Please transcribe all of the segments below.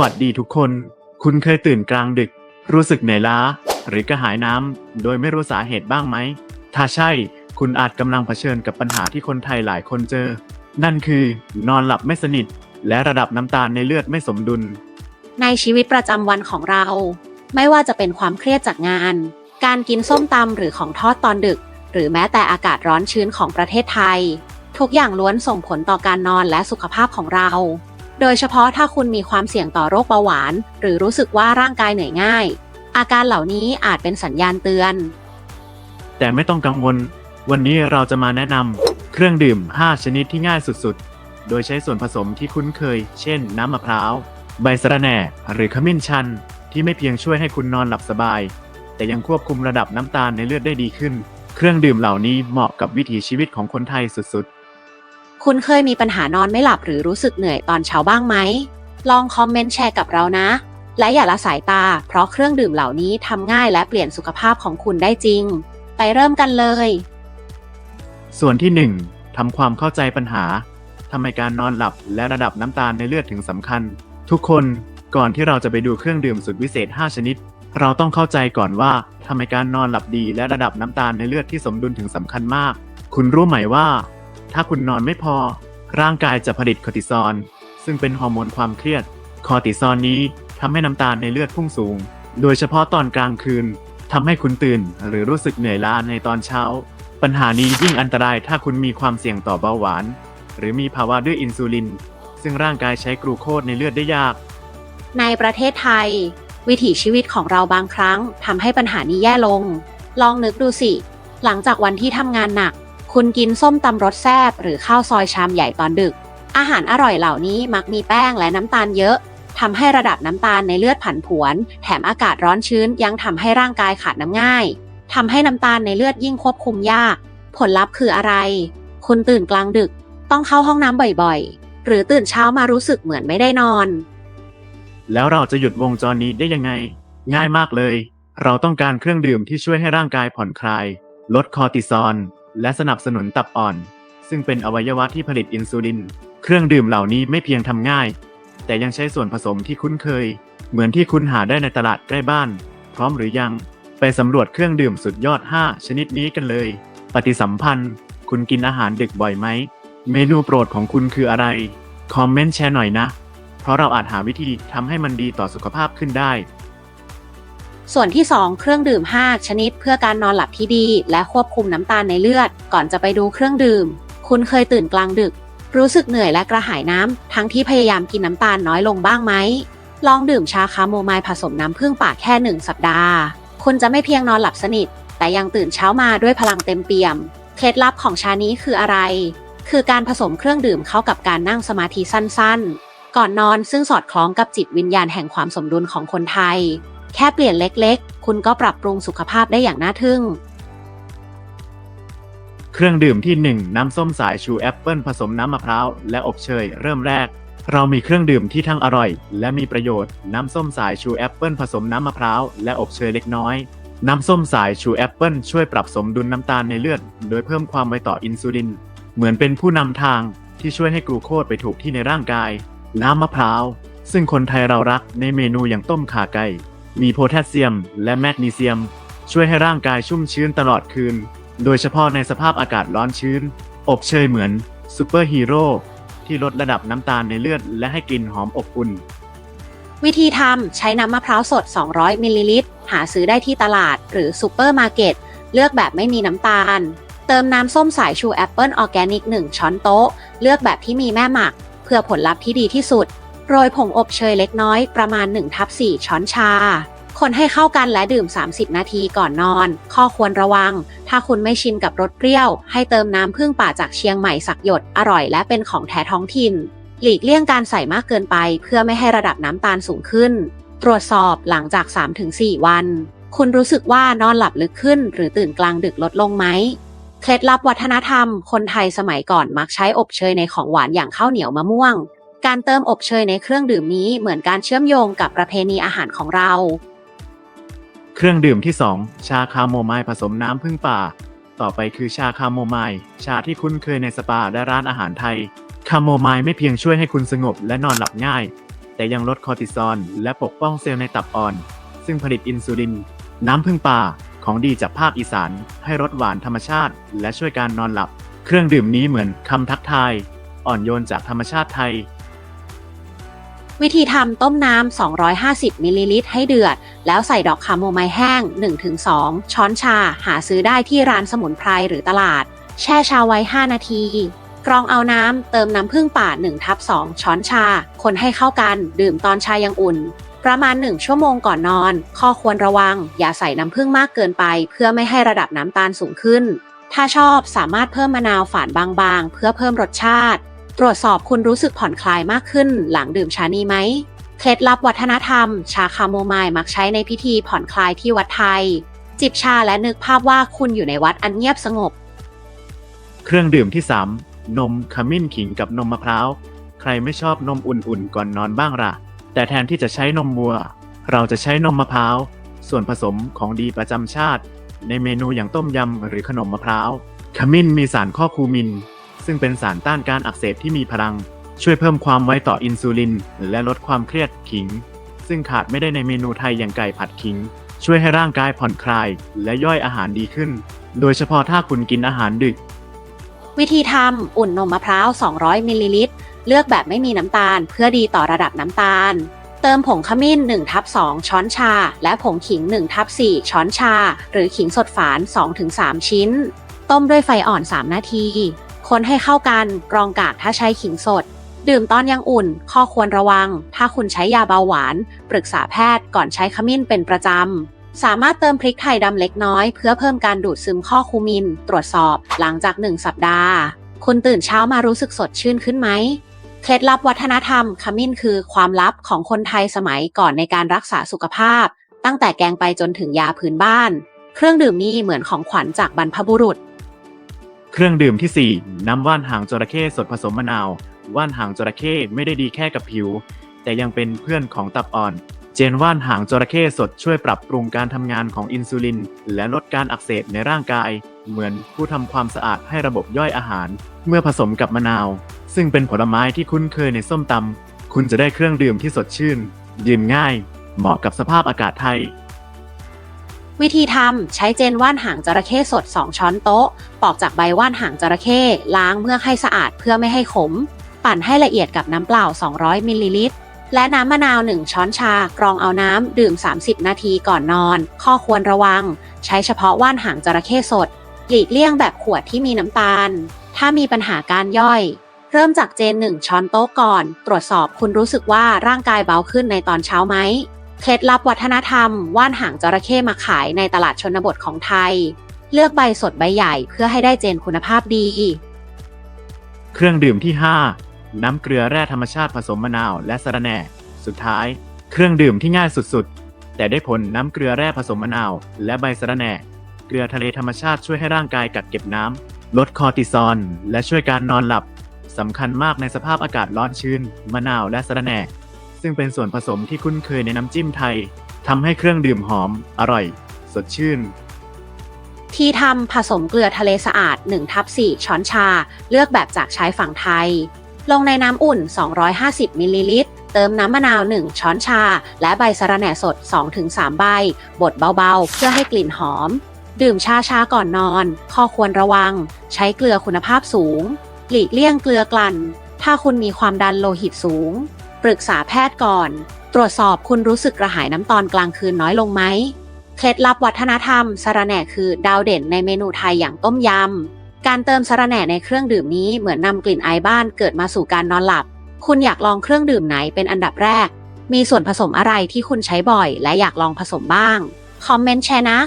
สวัสดีทุกคน คุณเคยตื่นกลางดึก รู้สึกเหนื่อยล้า หรือกระหายน้ำโดยไม่รู้สาเหตุบ้างไหม ถ้าใช่ คุณอาจกำลังเผชิญกับปัญหาที่คนไทยหลายคนเจอ นั่นคือนอนหลับไม่สนิท และระดับน้ำตาลในเลือดไม่สมดุล ในชีวิตประจำวันของเรา ไม่ว่าจะเป็นความเครียดจากงาน การกินส้มตำหรือของทอดตอนดึก หรือแม้แต่อากาศร้อนชื้นของประเทศไทย ทุกอย่างล้วนส่งผลต่อการนอนและสุขภาพของเรา โดยเฉพาะถ้าคุณมีความเสี่ยงต่อโรคเบาหวาน หรือรู้สึกว่าร่างกายเหนื่อยง่าย อาการเหล่านี้อาจเป็นสัญญาณเตือน แต่ไม่ต้องกังวล วันนี้เราจะมาแนะนำเครื่องดื่ม 5 ชนิดที่ง่ายสุดๆ โดยใช้ส่วนผสมที่คุ้นเคย เช่น น้ำมะพร้าว ใบสะระแหน่ หรือขมิ้นชัน ที่ไม่เพียงช่วยให้คุณนอนหลับสบาย แต่ยังควบคุมระดับน้ำตาลในเลือดได้ดีขึ้น เครื่องดื่มเหล่านี้เหมาะกับวิถีชีวิตของคนไทยสุดๆ คุณเคยมีปัญหานอนไม่หลับหรือรู้สึกเหนื่อยตอนเช้าบ้างไหม ลองคอมเมนต์แชร์กับเรานะ และอย่าละสายตา เพราะเครื่องดื่มเหล่านี้ทำง่ายและเปลี่ยนสุขภาพของคุณได้จริง ไปเริ่มกันเลย ส่วนที่ 1ทำความเข้าใจปัญหาทำไมการนอนหลับและระดับน้ำตาลในเลือดถึงสำคัญ ทุกคนก่อนที่เราจะไปดูเครื่องดื่มสุดวิเศษ 5 ชนิด เราต้องเข้าใจก่อนว่าทำไมการนอนหลับดีและระดับน้ำตาลในเลือดที่สมดุลถึงสำคัญมาก คุณรู้ไหมว่า ถ้าคุณนอนไม่พอ ร่างกายจะผลิตคอร์ติซอลซึ่งเป็นฮอร์โมนความเครียด คอร์ติซอลนี้ทำให้น้ำตาลในเลือดพุ่งสูง โดยเฉพาะตอนกลางคืนทำให้คุณตื่น หรือรู้สึกเหนื่อยล้าในตอนเช้า ปัญหานี้ยิ่งอันตรายถ้าคุณมีความเสี่ยงต่อเบาหวาน หรือมีภาวะด้วยอินซูลิน ซึ่งร่างกายใช้กลูโคสในเลือดได้ยาก ในประเทศไทย วิถีชีวิตของเราบางครั้งทำให้ปัญหานี้แย่ลง ลองนึกดูสิ หลังจากวันที่ทำงานหนัก คุณกินส้มตำรสแซ่บหรือข้าวซอยชามใหญ่ตอนดึก อาหารอร่อยเหล่านี้มักมีแป้งและน้ำตาลเยอะทำให้ระดับน้ำตาลในเลือดผันผวน แถมอากาศร้อนชื้นยังทำให้ร่างกายขาดน้ำง่ายทำให้น้ำตาลในเลือดยิ่งควบคุมยาก ผลลัพธ์คืออะไร คุณตื่นกลางดึก ต้องเข้าห้องน้ำบ่อยๆ หรือตื่นเช้ามารู้สึกเหมือนไม่ได้นอน แล้วเราจะหยุดวงจรนี้ได้ยังไง ง่ายมากเลย เราต้องการเครื่องดื่มที่ช่วยให้ร่างกายผ่อนคลาย ลดคอร์ติซอล และสนับสนุนตับอ่อน ซึ่งเป็นอวัยวะที่ผลิตอินซูลิน เครื่องดื่มเหล่านี้ไม่เพียงทำง่าย แต่ยังใช้ส่วนผสมที่คุ้นเคย เหมือนที่คุณหาได้ในตลาดใกล้บ้าน พร้อมหรือยัง ไปสำรวจเครื่องดื่มสุดยอด 5 ชนิดนี้กันเลย ปฏิสัมพันธ์ คุณกินอาหารดึกบ่อยไหม เมนูโปรดของคุณคืออะไร คอมเมนต์แชร์หน่อยนะ เพราะเราอาจหาวิธีทำให้มันดีต่อสุขภาพขึ้นได้ ส่วนที่ 2 เครื่องดื่ม 5 ชนิด เพื่อการนอนหลับที่ดี และควบคุมน้ำตาลในเลือด ก่อนจะไปดูเครื่องดื่ม คุณเคยตื่นกลางดึก รู้สึกเหนื่อยและกระหายน้ำ ทั้งที่พยายามกินน้ำตาลน้อยลงบ้างไหม ลองดื่มชาคาโมไมล์ผสมน้ำผึ้งป่าแค่ 1 สัปดาห์ คุณจะไม่เพียงนอนหลับสนิท แต่ยังตื่นเช้ามาด้วยพลังเต็มเปี่ยม เคล็ดลับของชานี้คืออะไร คือการผสมเครื่องดื่มเข้ากับการนั่งสมาธิสั้น ๆ ก่อนนอนซึ่งสอดคล้องกับจิตวิญญาณแห่งความสมดุลของคนไทย ค่เปลี่ยนเล็กๆ คุณก็ปรับปรุงสุขภาพได้อย่างน่าทึ่ง เครื่องดื่มที่ 1 น้ำส้มสายชูแอปเปิลผสมน้ำมะพร้าวและอบเชยเริ่มแรก เรามีเครื่องดื่มที่ทั้งอร่อย และมีประโยชน์น้ำส้มสายชูแอปเปิลผสมน้ำมะพร้าวและอบเชยเล็กน้อยน้ำส้มสายชูแอปเปิลช่วยปรับสมดุลน้ำตาลในเลือด โดยเพิ่มความไวต่ออินซูลิน เหมือนเป็นผู้นำทางที่ช่วยให้กลูโคสไปถูกที่ในร่างกาย น้ำมะพร้าว ซึ่งคนไทยเรารักในเมนูอย่างต้มข่าไก่ มีโพแทสเซียม และแมกนีเซียม ช่วยให้ร่างกายชุ่มชื้นตลอดคืน โดยเฉพาะในสภาพอากาศร้อนชื้น อบเชยเหมือนซูเปอร์ฮีโร่ที่ลดระดับน้ำตาลในเลือด และให้กลิ่นหอมอบอุ่น วิธีทำใช้น้ำมะพร้าวสด 200 มิลลิลิตร หาซื้อได้ที่ตลาดหรือซูเปอร์มาร์เก็ต เลือกแบบไม่มีน้ำตาล เติมน้ำส้มสายชูแอปเปิลออร์แกนิก 1 ช้อนโต๊ะ เลือกแบบที่มีแม่หมัก เพื่อผลลัพธ์ที่ดีที่สุด โรยผงอบเชยเล็กน้อยประมาณ1ทับ4ช้อนชา คนให้เข้ากันและดื่ม 30 นาทีก่อนนอน ข้อควรระวัง ถ้าคุณไม่ชินกับรสเปรี้ยว ให้เติมน้ำผึ้งป่าจากเชียงใหม่สักหยดอร่อยและเป็นของแท้ท้องถิ่น หลีกเลี่ยงการใส่มากเกินไป เพื่อไม่ให้ระดับน้ำตาลสูงขึ้น ตรวจสอบหลังจาก 3-4 วัน คุณรู้สึกว่านอนหลับลึกขึ้น หรือตื่นกลางดึกลดลงไหมเคล็ดลับวัฒนธรรม คนไทยสมัยก่อนมักใช้อบเชยในของหวานอย่างข้าวเหนียวมะม่วง การเติมอบเชยในเครื่องดื่มนี้เหมือนการเชื่อมโยงกับประเพณีอาหารของเรา เครื่องดื่มที่ 2 ชาคาโมไมล์ผสมน้ำผึ้งป่า ต่อไปคือชาคาโมไมล์ชาที่คุ้นเคยในสปาและร้านอาหารไทย คาโมไมล์ไม่เพียงช่วยให้คุณสงบและนอนหลับง่าย แต่ยังลดคอร์ติซอลและปกป้องเซลล์ในตับอ่อน ซึ่งผลิตอินซูลิน น้ำพึ่งป่าของดีจากภาคอีสาน ให้รสหวานธรรมชาติ และช่วยการนอนหลับ เครื่องดื่มนี้เหมือนคำทักทาย อ่อนโยนจากธรรมชาติไทย วิธีทำต้มน้ำ 250 มิลลิลิตรให้เดือด แล้วใส่ดอกคาโมไมล์แห้ง 1-2 ช้อนชา หาซื้อได้ที่ร้านสมุนไพรหรือตลาด แช่ชาไว้ 5 นาที กรองเอาน้ำ เติมน้ำผึ้งป่า1ทับ2ช้อนชา คนให้เข้ากัน ดื่มตอนชายังอุ่น ประมาณ 1 ชั่วโมงก่อนนอน ข้อควรระวัง อย่าใส่น้ำผึ้งมากเกินไป เพื่อไม่ให้ระดับน้ำตาลสูงขึ้น ถ้าชอบสามารถเพิ่มมะนาวฝานบางๆ เพื่อเพิ่มรสชาติ ตรวจสอบคุณรู้สึกผ่อนคลายมากขึ้นหลังดื่มชานี้ไหม เคล็ดลับวัฒนธรรม ชาคาโมไมล์มักใช้ในพิธีผ่อนคลายที่วัดไทย จิบชาและนึกภาพว่าคุณอยู่ในวัดอันเงียบสงบ เครื่องดื่มที่ 3 นมขมิ้นขิงกับนมมะพร้าว ใครไม่ชอบนมอุ่นๆก่อนนอนบ้างล่ะ แต่แทนที่จะใช้นมวัว เราจะใช้นมมะพร้าว ส่วนผสมของดีประจำชาติ ในเมนูอย่างต้มยำหรือขนมมะพร้าว ขมิ้นมีสารข้อคูมิน ซึ่งเป็นสารต้านการอักเสบที่มีพลัง ช่วยเพิ่มความไวต่ออินซูลิน และลดความเครียดขิง ซึ่งขาดไม่ได้ในเมนูไทยอย่างไก่ผัดขิง ช่วยให้ร่างกายผ่อนคลาย และย่อยอาหารดีขึ้น โดยเฉพาะถ้าคุณกินอาหารดึก วิธีทำอุ่นนมมะพร้าว 200มิลลิลิตรเลือกแบบไม่มีน้ำตาล เพื่อดีต่อระดับน้ำตาล เติมผงขมิ้น1ทับ2ช้อนชา และผงขิง1ทับ4ช้อนชา หรือขิงสดฝาน 2-3 ชิ้น ต้มด้วยไฟอ่อน 3 นาที คนให้เข้ากันกรองกากถ้าใช้ขิงสด ดื่มตอนยังอุ่น ข้อควรระวัง ถ้าคุณใช้ยาเบาหวาน ปรึกษาแพทย์ก่อนใช้ขมิ้นเป็นประจำ สามารถเติมพริกไทยดำเล็กน้อย เพื่อเพิ่มการดูดซึมข้อคูมิน ตรวจสอบ หลังจาก 1 สัปดาห์ คุณตื่นเช้ามารู้สึกสดชื่นขึ้นไหมเคล็ดลับวัฒนธรรมขมิ้นคือความลับของคนไทยสมัยก่อนในการรักษาสุขภาพ ตั้งแต่แกงไปจนถึงยาพื้นบ้าน เครื่องดื่มนี้เหมือนของขวัญจากบรรพบุรุษ เครื่องดื่มที่ 4 น้ำว่านหางจระเข้สดผสมมะนาว ว่านหางจระเข้ไม่ได้ดีแค่กับผิว แต่ยังเป็นเพื่อนของตับอ่อน เจนว่านหางจระเข้สดช่วยปรับปรุงการทำงานของอินซูลิน และลดการอักเสบในร่างกาย เหมือนผู้ทำความสะอาดให้ระบบย่อยอาหาร เมื่อผสมกับมะนาว ซึ่งเป็นผลไม้ที่คุ้นเคยในส้มตำคุณจะได้เครื่องดื่มที่สดชื่น ดื่มง่าย เหมาะกับสภาพอากาศไทย วิธีทำใช้เจนว่านหางจระเข้สด 2 ช้อนโต๊ะ ปอกจากใบว่านหางจระเข้ล้างเมือกให้สะอาดเพื่อไม่ให้ขม ปั่นให้ละเอียดกับน้ำเปล่า 200มิลลิลิตรและน้ำมะนาว 1 ช้อนชา กรองเอาน้ำ ดื่ม 30 นาทีก่อนนอน ข้อควรระวัง ใช้เฉพาะว่านหางจระเข้สด หลีกเลี่ยงแบบขวดที่มีน้ำตาล ถ้ามีปัญหาการย่อย เริ่มจากเจน 1 ช้อนโต๊ะก่อน ตรวจสอบคุณรู้สึกว่าร่างกายเบาขึ้นในตอนเช้าไหม เคล็ดลับวัฒนธรรม ว่านหางจระเข้มาขายในตลาดชนบทของไทย เลือกใบสดใบใหญ่เพื่อให้ได้เจนคุณภาพดี เครื่องดื่มที่ 5 น้ำเกลือแร่ธรรมชาติผสมมะนาวและสะระแหน่ สุดท้าย เครื่องดื่มที่ง่ายสุดๆ แต่ได้ผลน้ำเกลือแร่ผสมมะนาว และใบสะระแหน่ เกลือทะเลธรรมชาติช่วยให้ร่างกายกักเก็บน้ำลดคอร์ติซอลและช่วยการนอนหลับสำคัญมากในสภาพอากาศร้อนชื้น มะนาวและสะระแหน่ ซึ่งเป็นส่วนผสมที่คุ้นเคยในน้ำจิ้มไทยทำให้เครื่องดื่มหอม อร่อย สดชื่น ที่ทำผสมเกลือทะเลสะอาด1ทับ4ช้อนชา เลือกแบบจากชายฝั่งไทย ลงในน้ำอุ่น 250มิลลิลิตร เติมน้ำมะนาว 1 ช้อนชา และใบสะระแหน่สด 2-3 ใบ บดเบาๆ เพื่อให้กลิ่นหอม ดื่มชาชาก่อนนอน ข้อควรระวัง ใช้เกลือคุณภาพสูง หลีกเลี่ยงเกลือกลั่น ถ้าคุณมีความดันโลหิตสูง ปรึกษาแพทย์ก่อน ตรวจสอบคุณรู้สึกกระหายน้ำตอนกลางคืนน้อยลงไหม เคล็ดลับวัฒนธรรมสระแหน่คือดาวเด่นในเมนูไทยอย่างต้มยำ การเติมสระแหน่ในเครื่องดื่มนี้เหมือนนำกลิ่นไอบ้านเกิดมาสู่การนอนหลับ คุณอยากลองเครื่องดื่มไหนเป็นอันดับแรก มีส่วนผสมอะไรที่คุณใช้บ่อย และอยากลองผสมบ้าง คอมเมนต์แชร์นะ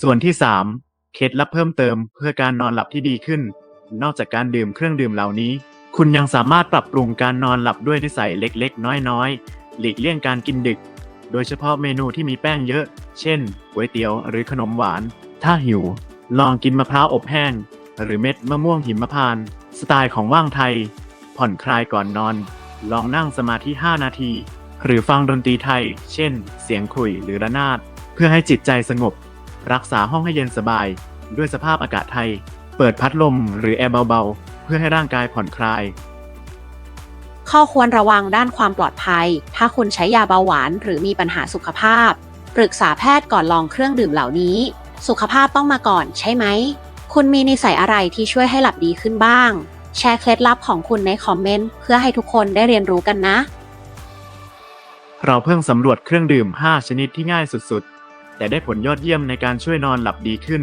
ส่วนที่ 3 เคล็ดลับเพิ่มเติมเพื่อการนอนหลับที่ดีขึ้น นอกจากการดื่มเครื่องดื่มเหล่านี้ คุณยังสามารถปรับปรุงการนอนหลับด้วยนิสัยเล็กๆ น้อยๆ หลีกเลี่ยงการกินดึก โดยเฉพาะเมนูที่มีแป้งเยอะ เช่นก๋วยเตี๋ยวหรือขนมหวาน ถ้าหิว ลองกินมะพร้าวอบแห้ง หรือเม็ดมะม่วงหิมพานต์สไตล์ของว่างไทย ผ่อนคลายก่อนนอน ลองนั่งสมาธิ 5 นาที หรือฟังดนตรีไทย เช่น เสียงขลุ่ยหรือระนาด เพื่อให้จิตใจสงบ รักษาห้องให้เย็นสบาย ด้วยสภาพอากาศไทย เปิดพัดลมหรือแอร์เบาๆ เพื่อให้ร่างกายผ่อนคลาย ข้อควรระวังด้านความปลอดภัย ถ้าคุณใช้ยาเบาหวานหรือมีปัญหาสุขภาพ ปรึกษาแพทย์ก่อนลองเครื่องดื่มเหล่านี้ สุขภาพต้องมาก่อนใช่ไหม คุณมีนิสัยอะไรที่ช่วยให้หลับดีขึ้นบ้าง แชร์เคล็ดลับของคุณในคอมเมนต์เพื่อให้ทุกคนได้เรียนรู้กันนะ เราเพิ่งสำรวจเครื่องดื่ม 5 ชนิดที่ง่ายสุดๆ แต่ได้ผลยอดเยี่ยมในการช่วยนอนหลับดีขึ้น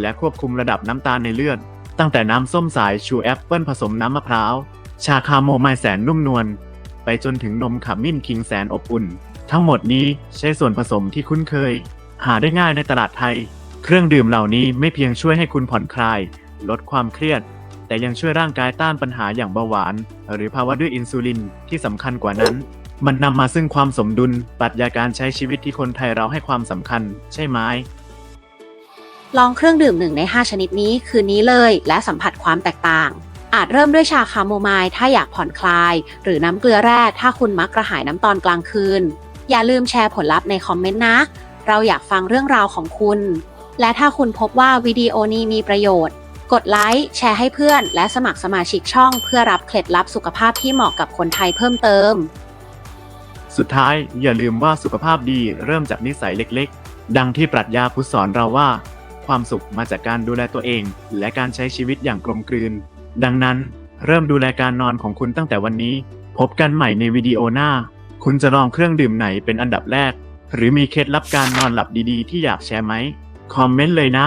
และควบคุมระดับน้ำตาลในเลือด ตั้งแต่น้ำส้มสายชูแอปเปิลผสมน้ำมะพร้าว ชาคาโมไมล์แสนนุ่มนวล ไปจนถึงนมขมิ้นคิงแสนอบอุ่น ทั้งหมดนี้ใช้ส่วนผสมที่คุ้นเคย หาได้ง่ายในตลาดไทย เครื่องดื่มเหล่านี้ไม่เพียงช่วยให้คุณผ่อนคลาย ลดความเครียด แต่ยังช่วยร่างกายต้านปัญหาอย่างเบาหวาน หรือภาวะดื้ออินซูลินที่สำคัญกว่านั้น มันนำมาซึ่งความสมดุลปรัชญาการใช้ชีวิตที่คนไทยเราให้ความสำคัญ ใช่ไหม ลองเครื่องดื่มหนึ่งใน 5 ชนิดนี้คืนนี้เลย และสัมผัสความแตกต่าง อาจเริ่มด้วยชาคาโมไมล์ถ้าอยากผ่อนคลาย หรือน้ำเกลือแร่ถ้าคุณมักกระหายน้ำตอนกลางคืน อย่าลืมแชร์ผลลัพธ์ในคอมเมนต์นะ เราอยากฟังเรื่องราวของคุณ และถ้าคุณพบว่าวิดีโอนี้มีประโยชน์ กดไลค์แชร์ให้เพื่อน และสมัครสมาชิกช่อง เพื่อรับเคล็ดลับสุขภาพที่เหมาะกับคนไทยเพิ่มเติม สุดท้ายอย่าลืมว่าสุขภาพดีเริ่มจากนิสัยเล็กๆ ดังที่ปรัชญาพุทธสอนเราว่า ความสุขมาจากการดูแลตัวเอง และการใช้ชีวิตอย่างกลมกลืน ดังนั้น เริ่มดูแลการนอนของคุณตั้งแต่วันนี้ พบกันใหม่ในวิดีโอหน้า คุณจะลองเครื่องดื่มไหนเป็นอันดับแรก หรือมีเคล็ดลับการนอนหลับดีๆ ที่อยากแชร์ไหม คอมเมนต์เลยนะ